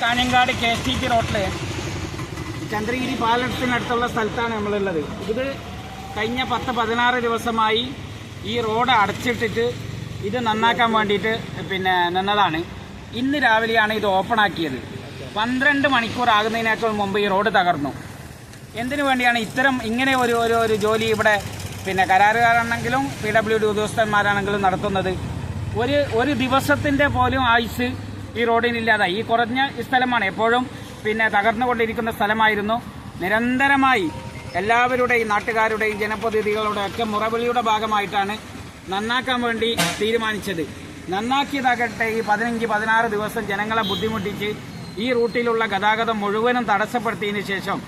Kanhangad K T P റോട്ടിൽ ചന്ദ്രഗിരി പാലത്തിനടുത്തുള്ള സ്ഥലത്താണ് നമ്മളുള്ളത്. ഇത് കഴിഞ്ഞ പത്ത് പതിനാറ് ദിവസമായി ഈ റോഡ് അടച്ചിട്ടിട്ട് ഇത് നന്നാക്കാൻ വേണ്ടിയിട്ട് പിന്നെ നിന്നതാണ്. ഇന്ന് രാവിലെയാണ് ഇത് ഓപ്പൺ ആക്കിയത്. പന്ത്രണ്ട് മണിക്കൂർ ആകുന്നതിനേക്കാൾ മുമ്പ് ഈ റോഡ് തകർന്നു. എന്തിനു വേണ്ടിയാണ് ഇത്തരം ഇങ്ങനെ ഒരു ഒരു ജോലി ഇവിടെ പിന്നെ കരാറുകാരാണെങ്കിലും പി ഡബ്ല്യു ഡി ഉദ്യോഗസ്ഥന്മാരാണെങ്കിലും നടത്തുന്നത്? ഒരു ഒരു ദിവസത്തിന്റെ പോലും ആയുസ് ഈ റോഡിനില്ലാതായി ഈ കുറഞ്ഞ സ്ഥലമാണ് എപ്പോഴും പിന്നെ തകർന്നുകൊണ്ടിരിക്കുന്ന സ്ഥലമായിരുന്നു. നിരന്തരമായി എല്ലാവരുടെയും നാട്ടുകാരുടെയും ജനപ്രതിനിധികളുടെ ഒക്കെ മുറവിളിയുടെ ഭാഗമായിട്ടാണ് നന്നാക്കാൻ വേണ്ടി തീരുമാനിച്ചത്. നന്നാക്കിയതാകട്ടെ ഈ പതിനഞ്ച് പതിനാറ് ദിവസം ജനങ്ങളെ ബുദ്ധിമുട്ടിച്ച് ഈ റൂട്ടിലുള്ള ഗതാഗതം മുഴുവനും തടസ്സപ്പെടുത്തിയതിനു ശേഷം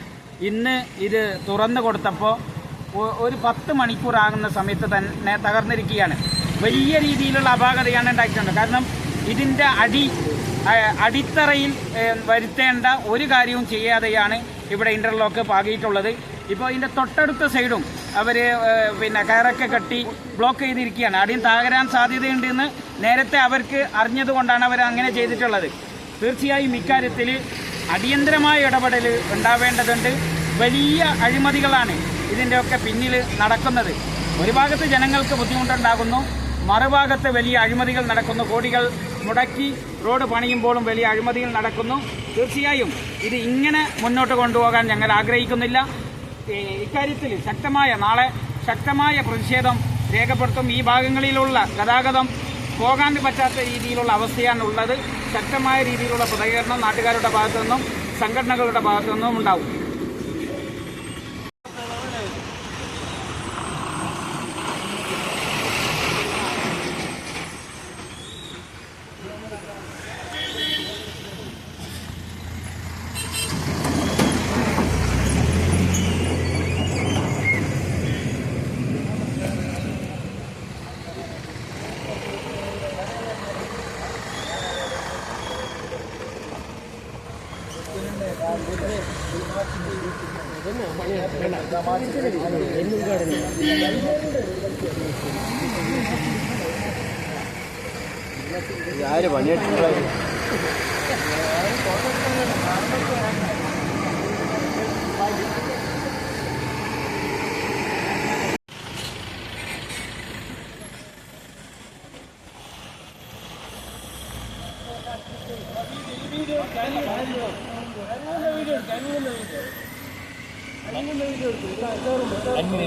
ഇന്ന് ഇത് തുറന്നു കൊടുത്തപ്പോൾ ഒരു പത്ത് മണിക്കൂറാകുന്ന സമയത്ത് തന്നെ തകർന്നിരിക്കുകയാണ്. വലിയ രീതിയിലുള്ള അപാകതയാണ് ഉണ്ടായിട്ടുണ്ട്. കാരണം ഇതിന്റെ അടി അടിത്തറയിൽ വരുത്തേണ്ട ഒരു കാര്യവും ചെയ്യാതെയാണ് ഇവിടെ ഇന്റർലോക്ക് പാകിയിട്ടുള്ളത്. ഇപ്പോൾ ഇതിന്റെ തൊട്ടടുത്ത സൈഡും അവർ പിന്നെ കയറൊക്കെ കെട്ടി ബ്ലോക്ക് ചെയ്തിരിക്കുകയാണ്. അടിയും തകരാൻ സാധ്യതയുണ്ടെന്ന് നേരത്തെ അവർക്ക് അറിഞ്ഞതുകൊണ്ടാണ് അവർ അങ്ങനെ ചെയ്തിട്ടുള്ളത്. തീർച്ചയായും ഇക്കാര്യത്തിൽ അടിയന്തരമായ ഇടപെടൽ ഉണ്ടാവേണ്ടതുണ്ട്. വലിയ അഴിമതികളാണ് ഇതിന്റെയൊക്കെ പിന്നിൽ നടക്കുന്നത്. ഒരു ഭാഗത്ത് ജനങ്ങൾക്ക് ബുദ്ധിമുട്ടുണ്ടാകുന്നു മറുഭാഗത്ത് വലിയ അഴിമതികൾ നടക്കുന്നു. കോടികൾ മുടക്കി റോഡ് പണിയുമ്പോഴും വലിയ അഴിമതികൾ നടക്കുന്നു. തീർച്ചയായും ഇത് ഇങ്ങനെ മുന്നോട്ട് കൊണ്ടുപോകാൻ ഞങ്ങൾ ആഗ്രഹിക്കുന്നില്ല. ഇക്കാര്യത്തിൽ ശക്തമായ നാളെ ശക്തമായ പ്രതിഷേധം രേഖപ്പെടുത്തും. ഈ ഭാഗങ്ങളിലുള്ള ഗതാഗതം പോകാൻ പറ്റാത്ത രീതിയിലുള്ള അവസ്ഥയാണ് ഉള്ളത്. ശക്തമായ രീതിയിലുള്ള പ്രതികരണം നാട്ടുകാരുടെ ഭാഗത്തു നിന്നും സംഘടനകളുടെ ഭാഗത്തു നിന്നും ഉണ്ടാവും. ആര് പണിയെടുത്തിട്ടുള്ള அங்கே